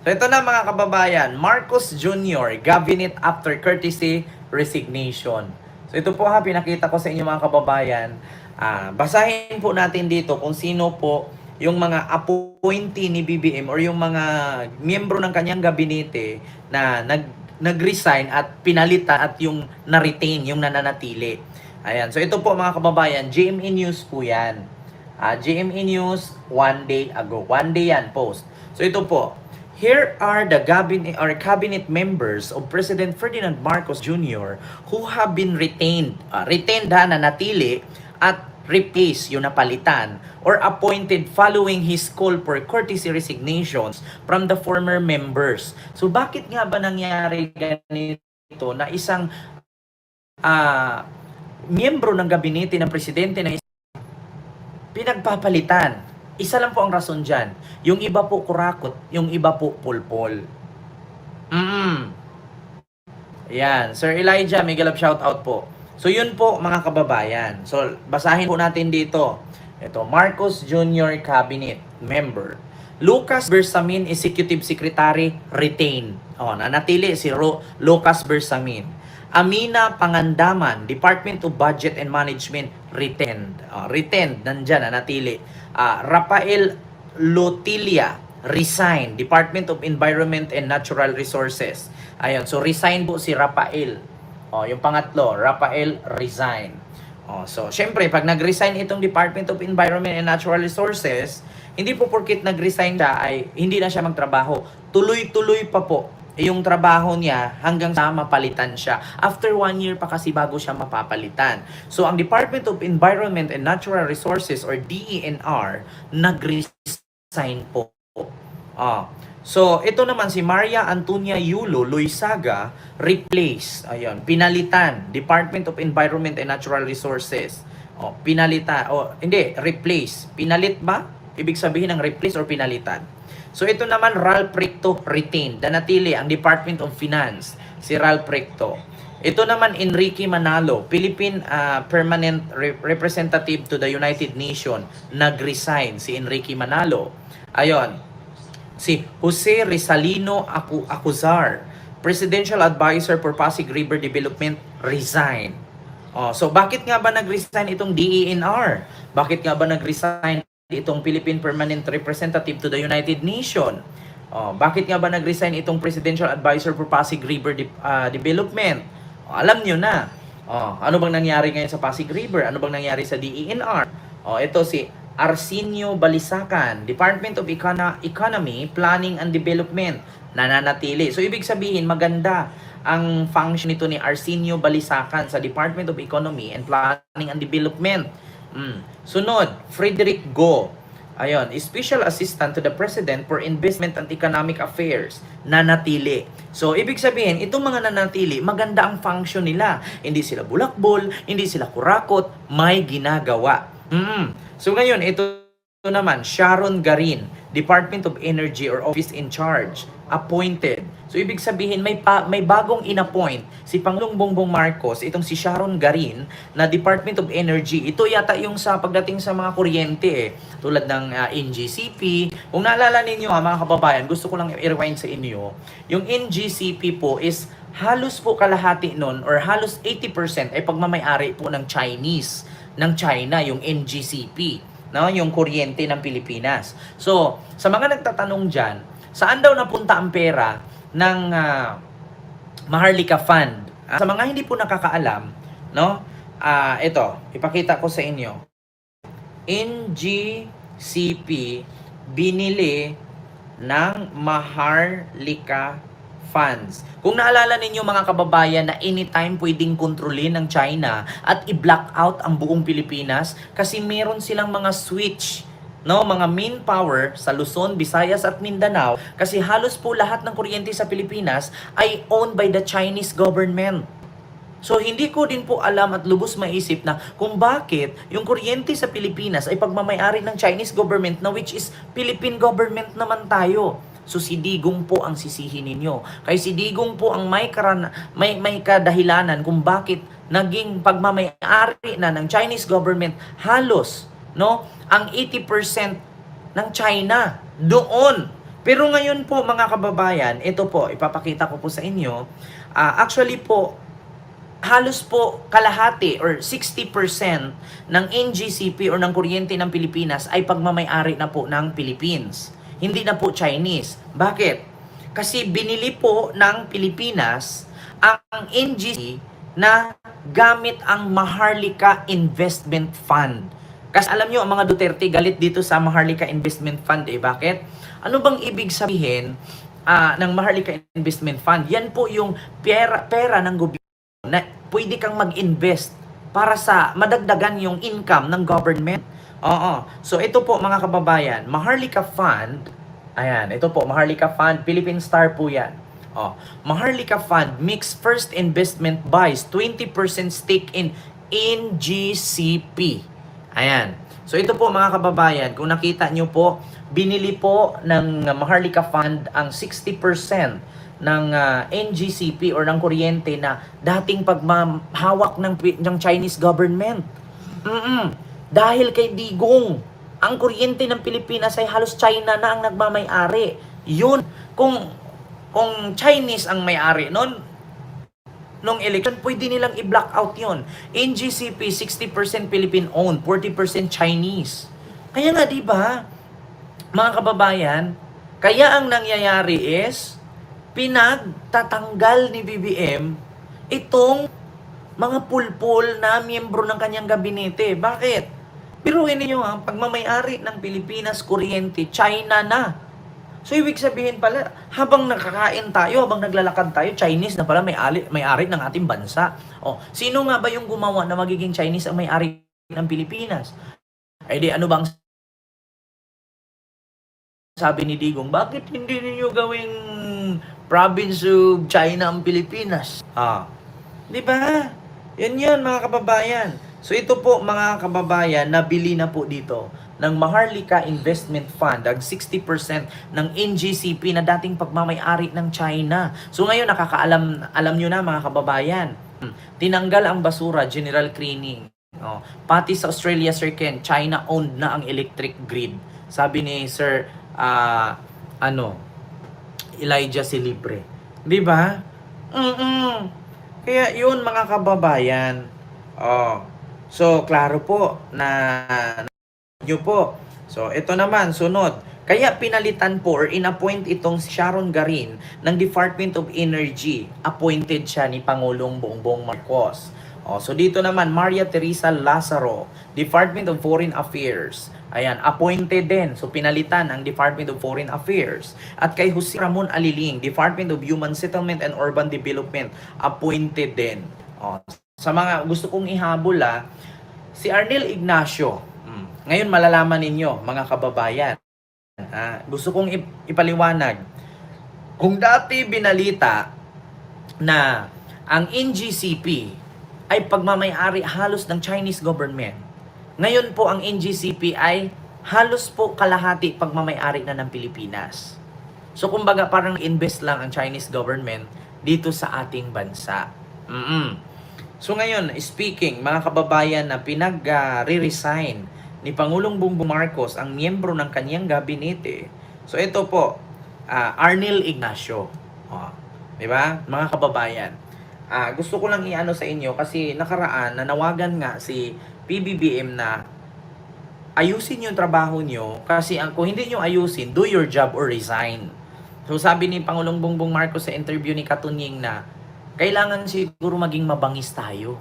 So ito na mga kababayan, Marcos Jr. Cabinet after courtesy resignation. So ito po ha, pinakita ko sa inyo mga kababayan. Ah, basahin po natin dito kung sino po yung mga appointee ni BBM or yung mga miyembro ng kanyang gabinete na nag nag-resign at pinalitan at yung na-retain, yung nananatili. Ayan. So ito po mga kababayan, GMA News po yan. Ah, GMA News one day ago. One day yan post. So ito po. Here are the cabinet or cabinet members of President Ferdinand Marcos Jr. who have been retained, ah, retained na natili at replaced yung napalitan or appointed following his call for courtesy resignations from the former members. So bakit nga ba nangyari ganito na isang ah miyembro ng gabinete ng presidente na pinagpapalitan. Isa lang po ang rason dyan. Yung iba po kurakot, yung iba po pulpol. Mm. Yan. Sir Elijah, may galap shout out po. So yun po mga kababayan. So basahin po natin dito. Ito, Marcos Jr. Cabinet Member. Lucas Bersamin, Executive Secretary, retain. O, nanatili si Ro- Lucas Bersamin. Amina Pangandaman, Department of Budget and Management, retained. O, retained, nandyan, nanatili. Ah, Rafael Lotilia, resign. Department of Environment and Natural Resources. Ayun, so resign po si Rafael. O, yung pangatlo, Rafael resign. Oh, so, syempre, pag nag-resign itong Department of Environment and Natural Resources, hindi po porkit nag-resign siya ay hindi na siya magtrabaho. Tuloy-tuloy pa po yung trabaho niya hanggang sa mapalitan siya. After one year pa kasi bago siya mapapalitan. So, ang Department of Environment and Natural Resources or DENR, nag-resign po. Ah. So, ito naman si Maria Antonia Yulo Luisaga, replace. Ayun, pinalitan. Department of Environment and Natural Resources. Oh, pinalitan. Oh, hindi, replace. Pinalit ba? Ibig sabihin ng replace or pinalitan. So, ito naman Ralph Recto retained. Danatili ang Department of Finance. Si Ralph Recto. Ito naman Enrique Manalo, Philippine ah, Permanent Re- Representative to the United Nations, nag-resign si Enrique Manalo. Ayon, si Jose Rizalino Acu- Acuzar, Presidential Advisor for Pasig River Development, resign. Oh, so bakit nga ba nag-resign itong DENR? Bakit nga ba nag-resign itong Philippine Permanent Representative to the United Nations? Oh, bakit nga ba nag-resign itong Presidential Advisor for Pasig River De- ah, Development? Oh, alam nyo na. Oh, ano bang nangyari ngayon sa Pasig River? Ano bang nangyari sa DENR? Oh, ito si Arsenio Balisacan, Department of Econo- Economy, Planning and Development, nananatili. So, ibig sabihin, maganda ang function nito ni Arsenio Balisacan sa Department of Economy and Planning and Development. Mm. Sunod, Frederick Go. Ayun, Special Assistant to the President for Investment and Economic Affairs, nanatili. So, ibig sabihin, itong mga nanatili, maganda ang function nila. Hindi sila bulakbol, hindi sila kurakot, may ginagawa. Mm. So, ngayon, ito ito naman, Sharon Garin, Department of Energy or Office in Charge, appointed. So ibig sabihin may pa, may bagong inappoint si Pangulong Bongbong Marcos, itong si Sharon Garin na Department of Energy. Ito yata yung sa pagdating sa mga kuryente eh, tulad ng ah, NGCP. Kung naalala ninyo ha, mga kababayan, gusto ko lang i-rewind sa inyo. Yung NGCP po is halos po kalahati nun or halos 80% ay pagmamayari po ng Chinese, ng China, yung NGCP no yung kuryente ng Pilipinas. So, sa mga nagtatanong diyan, saan daw napunta ang pera ng ah, Maharlika Fund? Ah, sa mga hindi po nakakaalam, no? Ah, ito, ipakita ko sa inyo. NGCP binili ng Maharlika funds. Kung naalala ninyo mga kababayan na anytime pwedeng kontrolin ng China at i-block out ang buong Pilipinas kasi meron silang mga switch no mga main power sa Luzon, Visayas at Mindanao kasi halos po lahat ng kuryente sa Pilipinas ay owned by the Chinese government. So hindi ko din po alam at lubos maisip na kung bakit yung kuryente sa Pilipinas ay pagmamayari ng Chinese government na which is Philippine government naman tayo. So si Digong po ang sisihin ninyo. Kay si Digong po ang may karan may may kadahilanan kung bakit naging pagmamayari na ng Chinese government halos no ang 80% ng China doon. Pero ngayon po mga kababayan, ito po, ipapakita ko po sa inyo. Ah, actually po, halos po kalahati or 60% ng NGCP or ng kuryente ng Pilipinas ay pagmamayari na po ng Philippines. Hindi na po Chinese. Bakit? Kasi binili po ng Pilipinas ang NGC na gamit ang Maharlika Investment Fund. Kasi alam nyo, ang mga Duterte galit dito sa Maharlika Investment Fund eh. Bakit? Ano bang ibig sabihin ah, ng Maharlika Investment Fund? Yan po yung pera, pera ng gobyerno na pwede kang mag-invest para sa madagdagan yung income ng government. Oo. So ito po mga kababayan, Maharlika Fund, ayan, ito po, Maharlika Fund, Philippine Star po yan. Oh, Maharlika Fund Mix First Investment buys 20% stake in NGCP. Ayan. So ito po mga kababayan, kung nakita nyo po, binili po ng Maharlika Fund ang 60% ng ah, NGCP or ng kuryente na dating pagmahawak ng, ng Chinese government. Mm-mm. Dahil kay Digong, ang kuryente ng Pilipinas ay halos China na ang nagmamay-ari. Yun, kung kung Chinese ang may-ari noon, nung election, pwede nilang i-block out yun. NGCP, 60% Philippine-owned, 40% Chinese. Kaya nga, di ba, mga kababayan, kaya ang nangyayari is, pinagtatanggal ni BBM itong mga pulpul na miyembro ng kanyang gabinete. Bakit? Pero ninyo ang pagmamayari ng Pilipinas kuryente, China na. So ibig sabihin pala, habang nakakain tayo, habang naglalakad tayo, Chinese na pala may ali, may-ari ng ating bansa. Oh, sino nga ba yung gumawa na magiging Chinese ang may-ari ng Pilipinas? Ay di ano bang sabi ni Digong, bakit hindi ninyo gawing province of China ang Pilipinas? Ah, di ba? Yan yan mga kababayan. So ito po mga kababayan, nabili na po dito ng Maharlika Investment Fund ang 60% ng NGCP na dating pagmamayari ng China. So ngayon nakakaalam alam nyo na mga kababayan. Tinanggal ang basura, general cleaning. Oh, pati sa Australia, Sir Ken, China owned na ang electric grid. Sabi ni Sir ah, ano, Elijah Silibre. Di ba? Mm Kaya yun mga kababayan. Oh. So, klaro po na nyo po. So, ito naman, sunod. Kaya pinalitan po or inappoint itong Sharon Garin ng Department of Energy. Appointed siya ni Pangulong Bongbong Marcos. O, so dito naman, Maria Teresa Lazaro, Department of Foreign Affairs. Ayan, appointed din. So pinalitan ang Department of Foreign Affairs. At kay Jose Ramon Aliling, Department of Human Settlement and Urban Development, appointed din. O, sa mga gusto kong ihabol ah, si Arnel Ignacio. Mm, Ngayon malalaman ninyo, mga kababayan. Ah, gusto kong ip- ipaliwanag. Kung dati binalita na ang NGCP ay pagmamayari halos ng Chinese government. Ngayon po ang NGCP ay halos po kalahati pagmamayari na ng Pilipinas. So kumbaga parang invest lang ang Chinese government dito sa ating bansa. mm So ngayon, speaking, mga kababayan na pinag-re-resign ni Pangulong Bongbong Marcos ang miyembro ng kanyang gabinete. So ito po, ah, Arnel Ignacio. Oh, 'di ba? Mga kababayan. Ah, gusto ko lang iano sa inyo kasi nakaraan nanawagan nga si PBBM na ayusin yung trabaho nyo kasi ang kung hindi nyo ayusin, do your job or resign. So sabi ni Pangulong Bongbong Marcos sa interview ni Katunying na kailangan siguro maging mabangis tayo.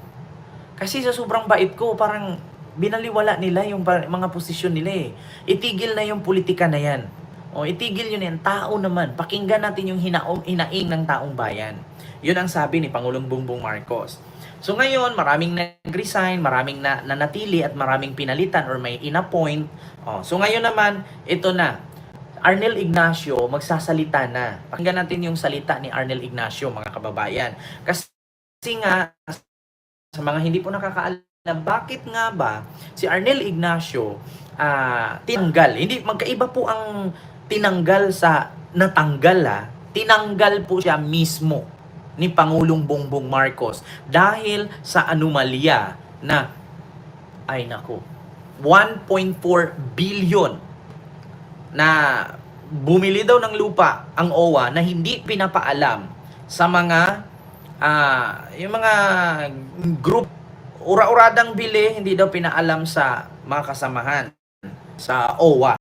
Kasi sa sobrang bait ko, parang binaliwala nila yung mga posisyon nila eh. Itigil na yung politika na yan. O itigil yun yan, tao naman. Pakinggan natin yung hinaong, hinaing ng taong bayan. Yun ang sabi ni Pangulong Bongbong Marcos. So ngayon, maraming nag-resign, maraming na nanatili at maraming pinalitan or may inappoint. Oh, so ngayon naman, ito na. Arnel Ignacio magsasalita na. Pakinggan natin yung salita ni Arnel Ignacio, mga kababayan. Kasi nga, sa mga hindi po nakakaalam, bakit nga ba si Arnel Ignacio ah, tinanggal? Hindi, magkaiba po ang tinanggal sa natanggal ah. Tinanggal po siya mismo ni Pangulong Bongbong Marcos dahil sa anomalya na ay nako 1.4 billion na bumili daw ng lupa ang OWA na hindi pinapaalam sa mga ah, yung mga group ura-uradang bili hindi daw pinaalam sa mga kasamahan sa OWA.